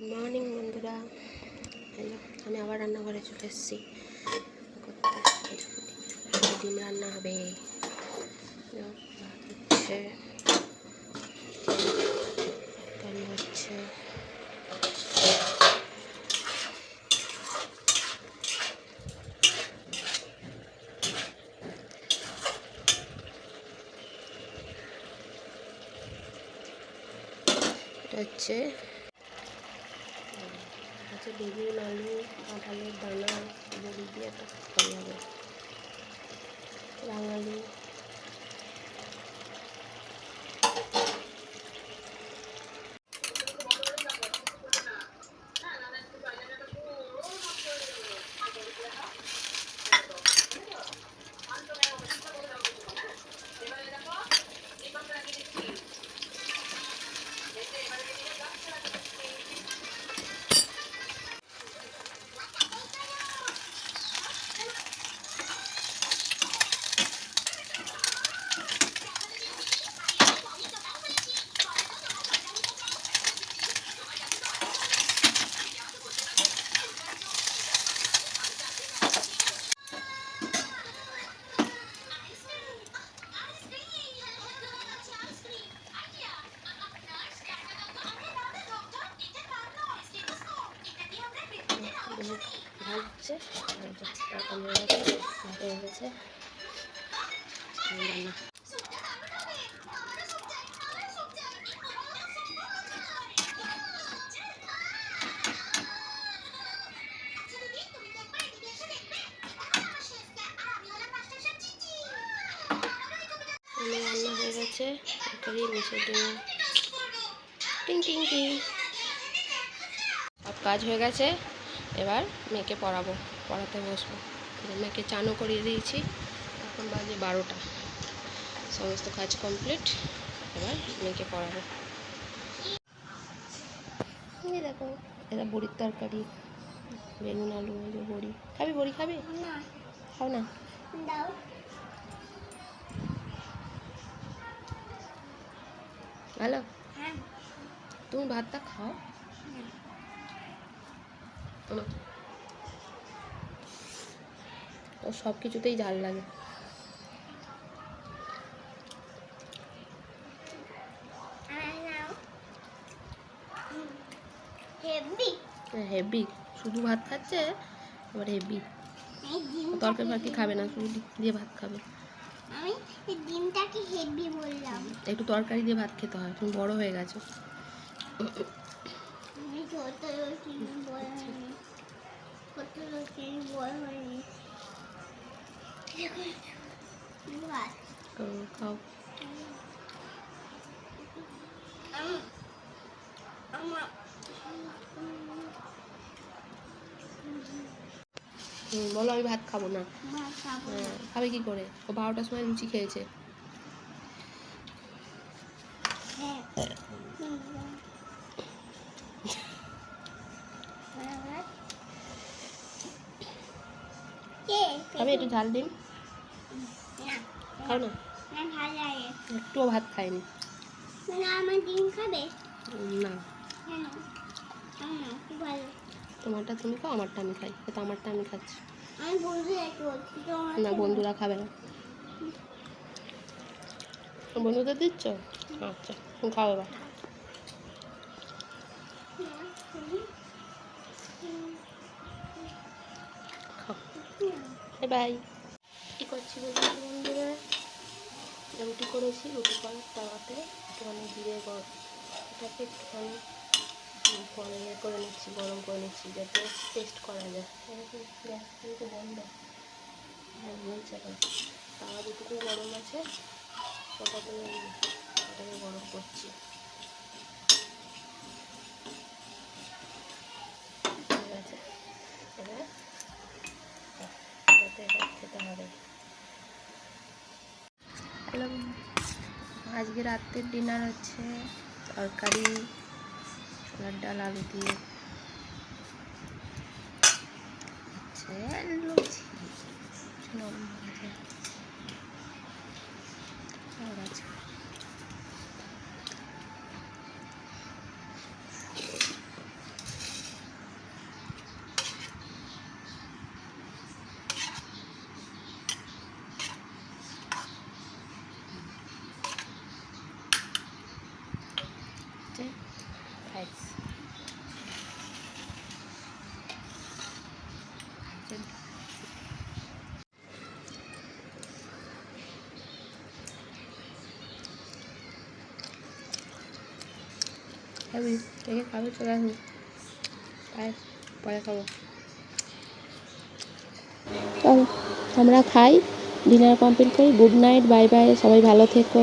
Good morning বন্ধুরা। Hello, আমি আবার রান্নাঘরে চলে এসেছি। ডিম রান্না হবে। হচ্ছে হচ্ছে। হচ্ছে বেগুন আলু কাঁঠালের দানা বড়ি দিয়ে একটা হবে রাঙালু ভাজছে তরকারি হয়ে গেছে রান্না হয়ে গেছে তরকারি মিশে ডিম। টিং টিং টিং। সব কাজ হয়ে গেছে। এবার মেয়েকে পড়াবো পড়াতে বসবো। মেয়েকে চানও করিয়ে দিয়েছি। এখন বাজে বারোটা। সমস্ত কাজ কমপ্লিট এবার মেয়েকে পড়াবো। এই দেখো। এটা বড়ির তরকারি বেগুন আলু বড়ি। খাবি বড়ি খাবি? না। খাও না। দাও। ভালো? হ্যাঁ। তুমি ভাতটা খাও। ও সব কিছুতেই ঝাল লাগে। আর হেভি। শুধু ভাত খাচ্ছে এবার হেভি। তরকারি ফারকি খাবে না? শুধু দিয়ে ভাত খাবে। আমি ডিমটাকে হেভি বললাম। একটু তরকারি দিয়ে ভাত খেতে হয় তুমি বড় হয়ে গেছো। ছোট হয়নি খাও। বলো আমি ভাত খাব না ভাত খাব না। হ্যাঁ, খাবে কি করে? ও বারোটার সময় লুচি খেয়েছে। হ্যাঁ। খাবে একটু ঝাল দিন খাও না? একটুও ভাত খায়নি না। আমার না তোমারটা তুমি খাও, আমারটা আমি খাই। তো আমারটা আমি খাচ্ছি। আমি না, বন্ধুরা খাবে না। বন্ধুদের দিচ্ছ? আচ্ছা তুমি খাও এবার। খাও। বাই। বাই কী করছি বলছি বন্ধুরা? রুটি করেছি, রুটি করার তাওয়াতে একটুখানি জিরে গরম এটাকে একটুখানি পরে ইয়ে করে নিচ্ছি, গরম করে নিচ্ছি যাতে টেস্ট করা যায়। গ্যাস কিন্তু বন্ধ। হ্যাঁ বলছে এখন, তাওয়া যেটুকু গরম আছে, ওটাতে ওটাকে গরম করছি ঠিক আছে এবার যাতে এটা খেতে হবে হ্যালো আজকে রাতের ডিনার হচ্ছে তরকারি ছোলার ডাল আলু দিয়ে। হচ্ছে লুচি। খাবি কে কে খাবে, চলে আসুন পরে খাব। চল, আমরা খাই ডিনার কমপ্লিট করি। গুড নাইট বাই বাই সবাই ভালো থেকো।